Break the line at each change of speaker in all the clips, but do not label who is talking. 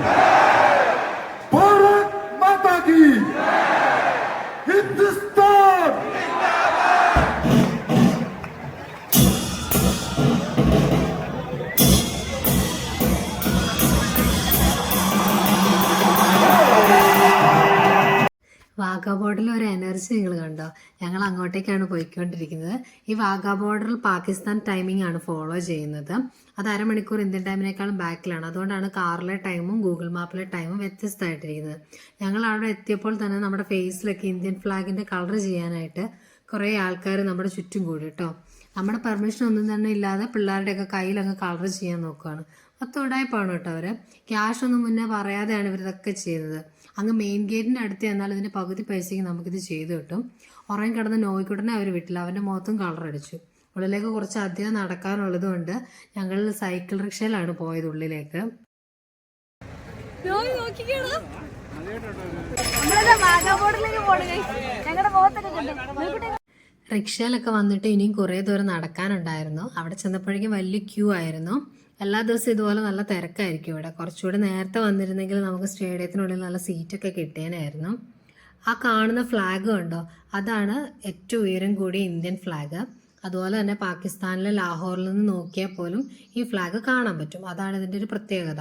है വാഗാ ബോർഡറിൽ ഒരു എനർജി നിങ്ങൾ കണ്ടോ? ഞങ്ങൾ അങ്ങോട്ടേക്കാണ് പോയിക്കൊണ്ടിരിക്കുന്നത്. ഈ വാഗാ ബോർഡറിൽ പാകിസ്ഥാൻ ടൈമിംഗ് ആണ് ഫോളോ ചെയ്യുന്നത്. അത് അരമണിക്കൂർ ഇന്ത്യൻ ടൈമിനേക്കാളും ബാക്കിലാണ് അതുകൊണ്ടാണ് കാറിലെ ടൈമും ഗൂഗിൾ മാപ്പിലെ ടൈമും വ്യത്യസ്തമായിട്ടിരിക്കുന്നത്. ഞങ്ങൾ അവിടെ എത്തിയപ്പോൾ തന്നെ നമ്മുടെ ഫേസിലൊക്കെ ഇന്ത്യൻ ഫ്ലാഗിന്റെ കളർ ചെയ്യാനായിട്ട് കുറേ ആൾക്കാർ നമ്മുടെ ചുറ്റും കൂടി കേട്ടോ നമ്മുടെ പെർമിഷൻ ഒന്നും തന്നെ ഇല്ലാതെ പിള്ളേരുടെയൊക്കെ കയ്യിലങ്ങ് കളർ ചെയ്യാൻ നോക്കുകയാണ് മൊത്തം ഉടായ്പാണ് കേട്ടോ അവർ ക്യാഷ് ഒന്നും മുന്നേ പറയാതെയാണ് ഇവരിതൊക്കെ ചെയ്തത്. അങ്ങ് മെയിൻ ഗേറ്റിന്റെ അടുത്ത് ചെന്നാൽ ഇതിന്റെ പകുതി പൈസയ്ക്ക് നമുക്കിത് ചെയ്തു കിട്ടും. ഉറങ്ങി കിടന്ന് നോയിക്കുടനെ അവർ വിട്ടില്ല അവന്റെ മുഖത്തും കളറടിച്ചു ഉള്ളിലേക്ക് കുറച്ച് അധികം നടക്കാനുള്ളത് കൊണ്ട് ഞങ്ങൾ സൈക്കിൾ റിക്ഷയിലാണ് പോയത് ഉള്ളിലേക്ക്. റിക്ഷയിലൊക്കെ വന്നിട്ട് ഇനിയും കുറേ ദൂരം നടക്കാനുണ്ടായിരുന്നു. അവിടെ ചെന്നപ്പോഴേക്കും വലിയ ക്യൂ ആയിരുന്നു. എല്ലാ ദിവസവും ഇതുപോലെ നല്ല തിരക്കായിരിക്കും ഇവിടെ. കുറച്ചുകൂടി നേരത്തെ വന്നിരുന്നെങ്കിൽ നമുക്ക് സ്റ്റേഡിയത്തിനുള്ളിൽ നല്ല സീറ്റൊക്കെ കിട്ടിയേനായിരുന്നു. ആ കാണുന്ന ഫ്ലാഗ് കണ്ടോ? അതാണ് ഏറ്റവും ഉയരം കൂടിയ ഇന്ത്യൻ ഫ്ലാഗ് അതുപോലെ തന്നെ പാകിസ്ഥാനിലെ ലാഹോറിൽ നിന്ന് നോക്കിയാൽ പോലും ഈ ഫ്ലാഗ് കാണാൻ പറ്റും. അതാണ് ഇതിന്റെ ഒരു പ്രത്യേകത.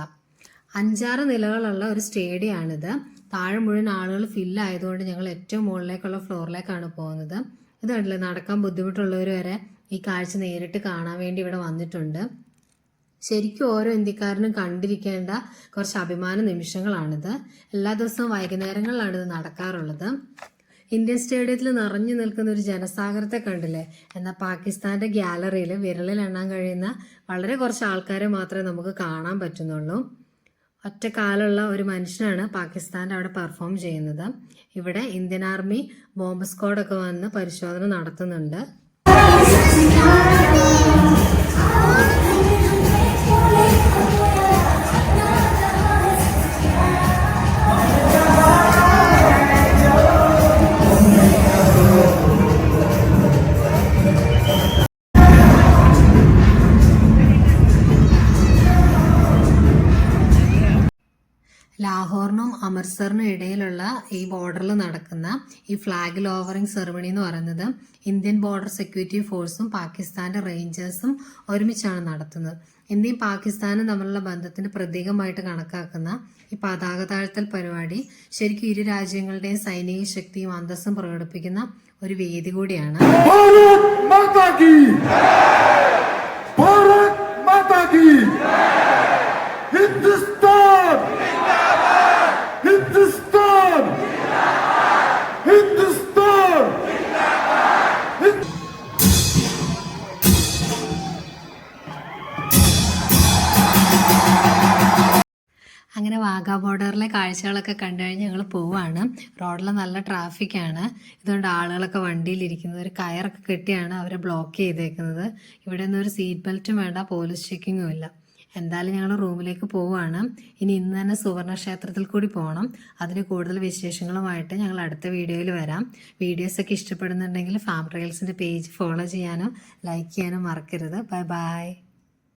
അഞ്ചാറ് നിലകളുള്ള ഒരു സ്റ്റേഡിയമാണിത്. താഴെ മുഴുവൻ ആളുകൾ ഫില്ലായതുകൊണ്ട് ഞങ്ങൾ ഏറ്റവും മുകളിലേക്കുള്ള ഫ്ലോറിലേക്കാണ് പോകുന്നത്. ഇത് നടക്കാൻ ബുദ്ധിമുട്ടുള്ളവർ വരെ ഈ കാഴ്ച നേരിട്ട് കാണാൻ വേണ്ടി ഇവിടെ വന്നിട്ടുണ്ട്. ശരിക്കും ഓരോ ഇന്ത്യക്കാരനും കണ്ടിരിക്കേണ്ട കുറച്ച് അഭിമാന നിമിഷങ്ങളാണിത്. എല്ലാ ദിവസവും വൈകുന്നേരങ്ങളിലാണ് ഇത് നടക്കാറുള്ളത്. ഇന്ത്യൻ സ്റ്റേഡിയത്തിൽ നിറഞ്ഞു നിൽക്കുന്ന ഒരു ജനസാഗരത്തെ കണ്ടില്ലേ? എന്നാൽ പാകിസ്ഥാന്റെ ഗ്യാലറിയിൽ വിരലിൽ എണ്ണാൻ കഴിയുന്ന വളരെ കുറച്ച് ആൾക്കാരെ മാത്രമേ നമുക്ക് കാണാൻ പറ്റുന്നുള്ളൂ. ഒറ്റക്കാലുള്ള ഒരു മനുഷ്യനാണ് പാകിസ്ഥാന്റെ അവിടെ പെർഫോം ചെയ്യുന്നത്. ഇവിടെ ഇന്ത്യൻ ആർമി ബോംബ് സ്ക്വാഡൊക്കെ വന്ന് പരിശോധന നടത്തുന്നുണ്ട്. ലാഹോറിനും അമൃത്സറിനും ഇടയിലുള്ള ഈ ബോർഡറിൽ നടക്കുന്ന ഈ ഫ്ലാഗ് ലോവറിംഗ് സെറമണി എന്ന് പറയുന്നത് ഇന്ത്യൻ ബോർഡർ സെക്യൂരിറ്റി ഫോഴ്സും പാകിസ്ഥാന്റെ റേഞ്ചേഴ്സും ഒരുമിച്ചാണ് നടത്തുന്നത്. ഇന്ത്യയും പാകിസ്ഥാനും തമ്മിലുള്ള ബന്ധത്തിന് പ്രതീകമായിട്ട് കണക്കാക്കുന്ന ഈ പതാക താഴ്ത്തൽ പരിപാടി ശരിക്കും ഇരു രാജ്യങ്ങളുടെയും സൈനിക ശക്തിയും അന്തസ്സും പ്രകടിപ്പിക്കുന്ന ഒരു വേദി കൂടിയാണ്.
ഭാരത് മാതാ കി! ഭാരത് മാതാ കി!
അങ്ങനെ വാഗാ ബോർഡറിലെ കാഴ്ചകളൊക്കെ കണ്ടു കഴിഞ്ഞ് ഞങ്ങൾ പോവാണ്. റോഡിൽ നല്ല ട്രാഫിക്കാണ്. ഇതുകൊണ്ട് ആളുകളൊക്കെ വണ്ടിയിലിരിക്കുന്നത്. ഒരു കയറൊക്കെ കെട്ടിയാണ് അവരെ ബ്ലോക്ക് ചെയ്തേക്കുന്നത്. ഇവിടെ ഒന്നും ഒരു സീറ്റ് ബെൽറ്റും വേണ്ട പോലീസ് ചെക്കിങ്ങും ഇല്ല. എന്തായാലും ഞങ്ങൾ റൂമിലേക്ക് പോവുകയാണ് ഇനി ഇന്ന് തന്നെ സുവർണ ക്ഷേത്രത്തിൽ കൂടി പോകണം അതിന് കൂടുതൽ വിശേഷങ്ങളുമായിട്ട് ഞങ്ങൾ അടുത്ത വീഡിയോയിൽ വരാം. വീഡിയോസൊക്കെ ഇഷ്ടപ്പെടുന്നുണ്ടെങ്കിൽ ഫാം ട്രയൽസിന്റെ പേജ് ഫോളോ ചെയ്യാനും ലൈക്ക് ചെയ്യാനും മറക്കരുത്. Bye bye.